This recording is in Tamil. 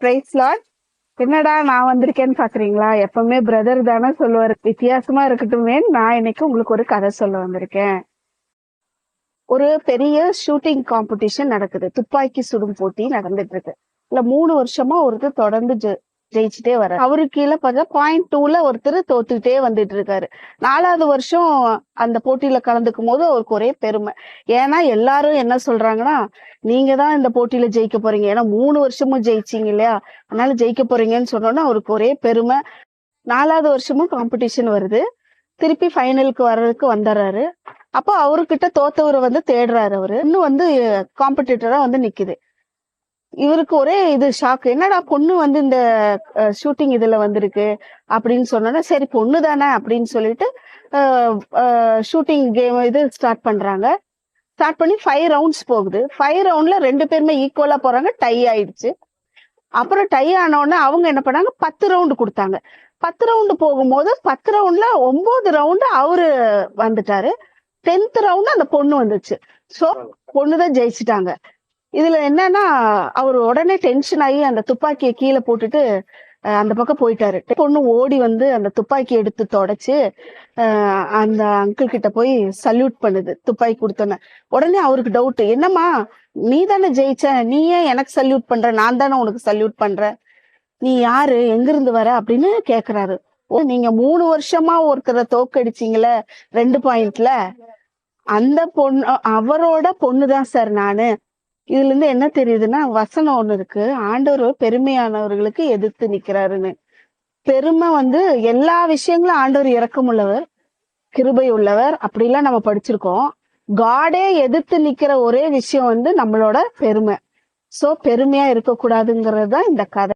பிரைஸ் லார்ட் என்னடா நான் வந்திருக்கேன்னு பாக்குறீங்களா? எப்பவுமே பிரதர் தானே சொல்லுவார். வித்தியாசமா இருக்கட்டுமே நான் இன்னைக்கு உங்களுக்கு ஒரு கதை சொல்ல வந்திருக்கேன். ஒரு பெரிய ஷூட்டிங் காம்படிஷன் நடக்குது. துப்பாக்கி சுடும் போட்டி நடந்துட்டு இருக்கு. இல்ல மூணு வருஷமா ஒருத்தர் தொடர்ந்து ஜெயிச்சுட்டே வர அவரு கீழே பார்த்தா பாயிண்ட் டூல ஒருத்தர் தோத்துக்கிட்டே வந்துட்டு இருக்காரு நாலாவது வருஷம் அந்த போட்டியில கலந்துக்கும் போது அவருக்கு ஒரே பெருமை. ஏன்னா எல்லாரும் என்ன சொல்றாங்கன்னா நீங்க தான் இந்த போட்டியில ஜெயிக்க போறீங்க. ஏன்னா மூணு வருஷமும் ஜெயிச்சீங்க இல்லையா? அதனால ஜெயிக்க போறீங்கன்னு சொன்னோன்னா அவருக்கு ஒரே பெருமை. நாலாவது வருஷமும் காம்படிஷன் வருது. திருப்பி ஃபைனலுக்கு வர்றதுக்கு வந்துடுறாரு. அப்போ அவர்கிட்ட தோத்தவரை வந்து தேடுறாரு அவரு. இன்னும் வந்து காம்படிட்டரா வந்து நிக்குது. இவருக்கு ஒரே இது ஷாக் என்னடா பொண்ணு வந்து இந்த ஷூட்டிங் இதுல வந்திருக்கு அப்படின்னு சொன்னோன்னா சரி பொண்ணு தானே அப்படின்னு சொல்லிட்டு ஷூட்டிங் கேம் இது ஸ்டார்ட் பண்றாங்க. ஸ்டார்ட் பண்ணி ஃபைவ் ரவுண்ட்ஸ் போகுது. ஃபைவ் ரவுண்ட்ல ரெண்டு பேருமே ஈக்குவலா போறாங்க. டை ஆயிடுச்சு. அப்புறம் டை ஆனோடனே அவங்க என்ன பண்ணாங்க? பத்து ரவுண்டு கொடுத்தாங்க. பத்து ரவுண்டு போகும்போது பத்து ரவுண்ட்ல ஒன்பது ரவுண்டு அவரு வந்துட்டாரு. டென்த் ரவுண்டு அந்த பொண்ணு வந்துச்சு. ஸோ பொண்ணு தான் ஜெயிச்சிட்டாங்க. இதுல என்னன்னா அவர் உடனே டென்ஷன் ஆகி அந்த துப்பாக்கியை கீழே போட்டுட்டு அந்த பக்கம் போயிட்டாரு. பொண்ணு ஓடி வந்து அந்த துப்பாக்கி எடுத்து தொடச்சு அந்த அங்கிள் கிட்ட போய் சல்யூட் பண்ணுது துப்பாக்கி கொடுத்தோன்னே. உடனே அவருக்கு டவுட் என்னம்மா நீ தானே ஜெயிச்ச நீ ஏன் எனக்கு சல்யூட் பண்ற? நான் தானே உனக்கு சல்யூட் பண்றேன் நீ யாரு? எங்கிருந்து வர? அப்படின்னு கேக்குறாரு. ஓ நீங்க மூணு வருஷமா ஒருத்தரை தோக்கடிச்சீங்களே ரெண்டு பாயிண்ட்ல அந்த பொண்ணு அவரோட பொண்ணுதான் சார் நானு. இதுல இருந்து என்ன தெரியுதுன்னா வசனம் ஒண்ணு இருக்கு. ஆண்டவர் பெருமையானவர்களுக்கு எதிர்த்து நிக்கிறாருன்னு பெருமை வந்து எல்லா விஷயங்களும் ஆண்டவர் இரக்கமுள்ளவர் கிருபை உள்ளவர். அப்படிலாம் நம்ம படிச்சிருக்கோம். காடே எதிர்த்து நிக்கிற ஒரே விஷயம் வந்து நம்மளோட பெருமை. சோ பெருமையா இருக்கக்கூடாதுங்கிறது தான் இந்த கதை.